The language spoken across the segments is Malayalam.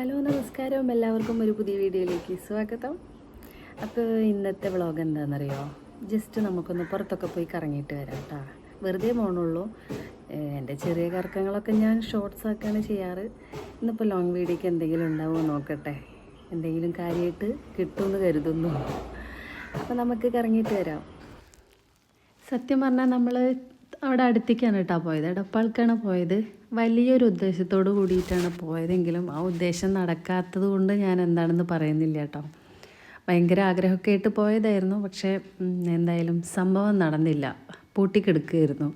ഹലോ നമസ്കാരം. എല്ലാവർക്കും ഒരു പുതിയ വീഡിയോയിലേക്ക് സ്വാഗതം. അപ്പോൾ ഇന്നത്തെ വ്ളോഗ് എന്താണെന്നറിയോ? ജസ്റ്റ് നമുക്കൊന്ന് പുറത്തൊക്കെ പോയി കറങ്ങിയിട്ട് വരാം കേട്ടോ. വെറുതെ പോകണുള്ളൂ എന്റെ ചെറിയ കറക്കങ്ങളൊക്കെ ഞാൻ ഷോർട്സ് ആക്കാണ് ചെയ്യാറ്. ഇന്നിപ്പോൾ ലോങ് വീഡിയോക്ക് എന്തെങ്കിലും ഉണ്ടാവുമോ നോക്കട്ടെ. എന്തെങ്കിലും കാര്യമായിട്ട് കിട്ടുമെന്ന് കരുതുന്നു. അപ്പോൾ നമുക്ക് കറങ്ങിയിട്ട് വരാം. സത്യം പറഞ്ഞാൽ നമ്മൾ അവിടെ അടുത്തേക്കാണ് കേട്ടോ പോയത്. എടപ്പാൾക്കാണ് പോയത്. വലിയൊരു ഉദ്ദേശത്തോട് കൂടിയിട്ടാണ് പോയതെങ്കിലും ആ ഉദ്ദേശം നടക്കാത്തത് കൊണ്ട് ഞാൻ എന്താണെന്ന് പറയുന്നില്ല കേട്ടോ. ഭയങ്കര ആഗ്രഹമൊക്കെ ആയിട്ട് പോയതായിരുന്നു. പക്ഷേ എന്തായാലും സംഭവം നടന്നില്ല. പൂട്ടിക്കെടുക്കുകയായിരുന്നു.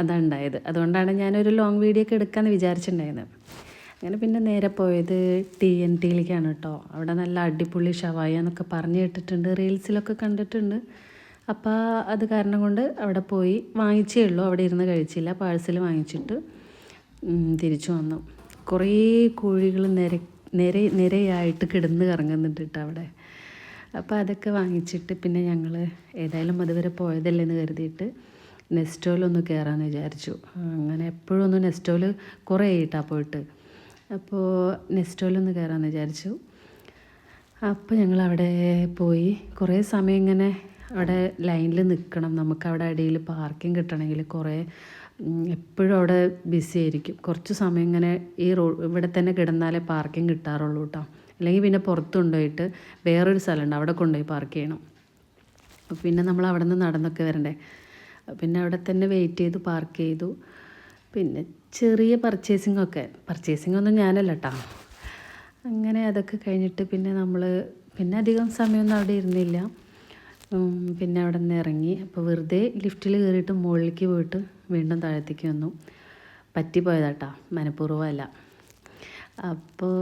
അതുണ്ടായത് അതുകൊണ്ടാണ് ഞാനൊരു ലോങ് വീഡിയോ ഒക്കെ എടുക്കാമെന്ന് വിചാരിച്ചിട്ടുണ്ടായിരുന്നത്. അങ്ങനെ പിന്നെ നേരെ പോയത് ടി എൻ ടിയിലേക്കാണ് കേട്ടോ. അവിടെ നല്ല അടിപൊളി ഷവായ എന്നൊക്കെ പറഞ്ഞു കേട്ടിട്ടുണ്ട്. റീൽസിലൊക്കെ കണ്ടിട്ടുണ്ട്. അപ്പോൾ അത് കാരണം കൊണ്ട് അവിടെ പോയി വാങ്ങിച്ചേ ഉള്ളൂ. അവിടെ ഇരുന്ന് കഴിച്ചില്ല. പാഴ്സൽ വാങ്ങിച്ചിട്ട് തിരിച്ചു വന്നു. കുറേ കോഴികൾ നിര നിര നിരയായിട്ട് കിടന്ന് കറങ്ങുന്നുണ്ട് കേട്ടോ അവിടെ. അപ്പോൾ അതൊക്കെ വാങ്ങിച്ചിട്ട് പിന്നെ ഞങ്ങൾ ഏതായാലും അതുവരെ പോയതല്ലെന്ന് കരുതിയിട്ട് നെസ്റ്റോലൊന്ന് കയറാമെന്ന് വിചാരിച്ചു. അങ്ങനെ എപ്പോഴും ഒന്ന് നെസ്റ്റോൽ കുറേ ആയിട്ടാണ് പോയിട്ട്. അപ്പോൾ നെസ്റ്റോലൊന്ന് കയറാമെന്ന് വിചാരിച്ചു. അപ്പോൾ ഞങ്ങൾ അവിടെ പോയി. കുറേ സമയം ഇങ്ങനെ അവിടെ ലൈനിൽ നിൽക്കണം. നമുക്ക് അവിടെ ഇടയിൽ പാർക്കിംഗ് കിട്ടണമെങ്കിൽ കുറേ എപ്പോഴും അവിടെ ബിസി ആയിരിക്കും. കുറച്ച് സമയം ഇങ്ങനെ ഈ റോ ഇവിടെ തന്നെ കിടന്നാലേ പാർക്കിംഗ് കിട്ടാറുള്ളൂ കേട്ടോ. അല്ലെങ്കിൽ പിന്നെ പുറത്ത് കൊണ്ടുപോയിട്ട് വേറൊരു സ്ഥലമുണ്ട്. അവിടെ കൊണ്ടുപോയി പാർക്ക് ചെയ്യണം. പിന്നെ നമ്മൾ അവിടെ നിന്ന് നടന്നൊക്കെ വരണ്ടേ? പിന്നെ അവിടെ തന്നെ വെയിറ്റ് ചെയ്തു പാർക്ക് ചെയ്തു. പിന്നെ ചെറിയ പർച്ചേസിംഗ് ഒക്കെ. പർച്ചേസിംഗ് ഒന്നും ഞാനല്ല കേട്ടോ. അങ്ങനെ അതൊക്കെ കഴിഞ്ഞിട്ട് പിന്നെ നമ്മൾ പിന്നെ അധികം സമയമൊന്നും അവിടെ ഇരുന്നില്ല. പിന്നെ അവിടെ നിന്ന് ഇറങ്ങി. അപ്പോൾ വെറുതെ ലിഫ്റ്റിൽ കയറിയിട്ട് മുകളിലേക്ക് പോയിട്ട് വീണ്ടും താഴത്തേക്ക് വന്നു. പറ്റിപ്പോയതാട്ടാ മനഃപൂർവമല്ല. അപ്പോൾ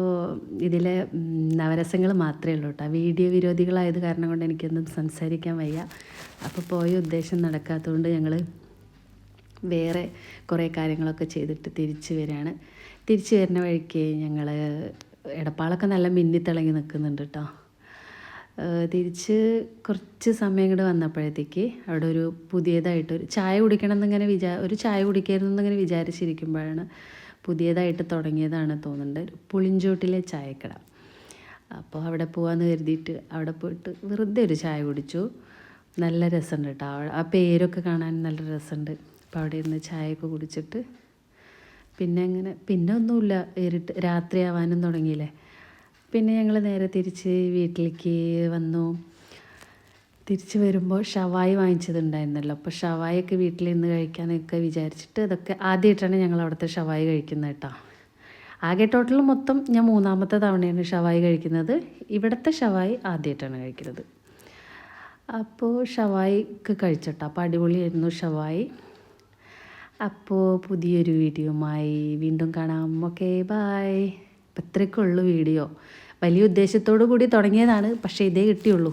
ഇതിലെ നവരസങ്ങൾ മാത്രമേ ഉള്ളൂ കേട്ടോ വീഡിയോ വിരോധികളായത് കാരണം കൊണ്ട് എനിക്കൊന്നും സംസാരിക്കാൻ വയ്യ. അപ്പോൾ പോയ ഉദ്ദേശം നടക്കാത്തതുകൊണ്ട് ഞങ്ങൾ വേറെ കുറേ കാര്യങ്ങളൊക്കെ ചെയ്തിട്ട് തിരിച്ചു വരികയാണ് തിരിച്ചു വരുന്ന വഴിക്ക് ഞങ്ങൾ എടപ്പാളൊക്കെ നല്ല മിന്നിത്തിളങ്ങി നിൽക്കുന്നുണ്ട് കേട്ടോ തിരിച്ച് കുറച്ച് സമയം കൂടെ വന്നപ്പോഴത്തേക്ക് അവിടെ ഒരു പുതിയതായിട്ട് ഒരു ചായ കുടിക്കണം എന്നിങ്ങനെ വിചാ ഒരു ചായ കുടിക്കരുതെന്ന് എന്നിങ്ങനെ വിചാരിച്ചിരിക്കുമ്പോഴാണ് പുതിയതായിട്ട് തുടങ്ങിയതാണ് തോന്നുന്നുണ്ട്. പുളിഞ്ചോട്ടിലെ ചായക്കട. അപ്പോൾ അവിടെ പോകാമെന്ന് കരുതിയിട്ട് അവിടെ പോയിട്ട് വെറുതെ ഒരു ചായ കുടിച്ചു. നല്ല രസമുണ്ട് കേട്ടോ ആ പേരൊക്കെ കാണാൻ നല്ല രസമുണ്ട്. അപ്പോൾ അവിടെ ഇരുന്ന് ചായയൊക്കെ കുടിച്ചിട്ട് പിന്നെ അങ്ങനെ പിന്നെ ഒന്നുമില്ല. ഇരുട്ട് രാത്രിയാവാനും തുടങ്ങിയില്ലേ? പിന്നെ ഞങ്ങൾ നേരെ തിരിച്ച് വീട്ടിലേക്ക് വന്നു. തിരിച്ച് വരുമ്പോൾ ഷവായി വാങ്ങിച്ചതുണ്ടായിരുന്നല്ലോ. അപ്പോൾ ഷവായൊക്കെ വീട്ടിൽ നിന്ന് കഴിക്കാനൊക്കെ വിചാരിച്ചിട്ട് അതൊക്കെ ആദ്യമായിട്ടാണ് ഞങ്ങൾ അവിടുത്തെ ഷവായി കഴിക്കുന്നത് കേട്ടോ. ആകെ ടോട്ടൽ മൊത്തം ഞാൻ മൂന്നാമത്തെ തവണയാണ് ഷവായി കഴിക്കുന്നത്. ഇവിടുത്തെ ഷവായി ആദ്യമായിട്ടാണ് കഴിക്കുന്നത്. അപ്പോൾ ഷവായിക്ക് കഴിച്ചോട്ടോ. അപ്പോൾ അടിപൊളിയായിരുന്നു ഷവായി. അപ്പോൾ പുതിയൊരു വീഡിയോയുമായി വീണ്ടും കാണാം. ഓക്കെ ബായ് ഉള്ളൂ വീഡിയോ. വലിയ ഉദ്ദേശത്തോടു കൂടി തുടങ്ങിയതാണ്. പക്ഷേ ഇതേ കിട്ടിയുള്ളൂ.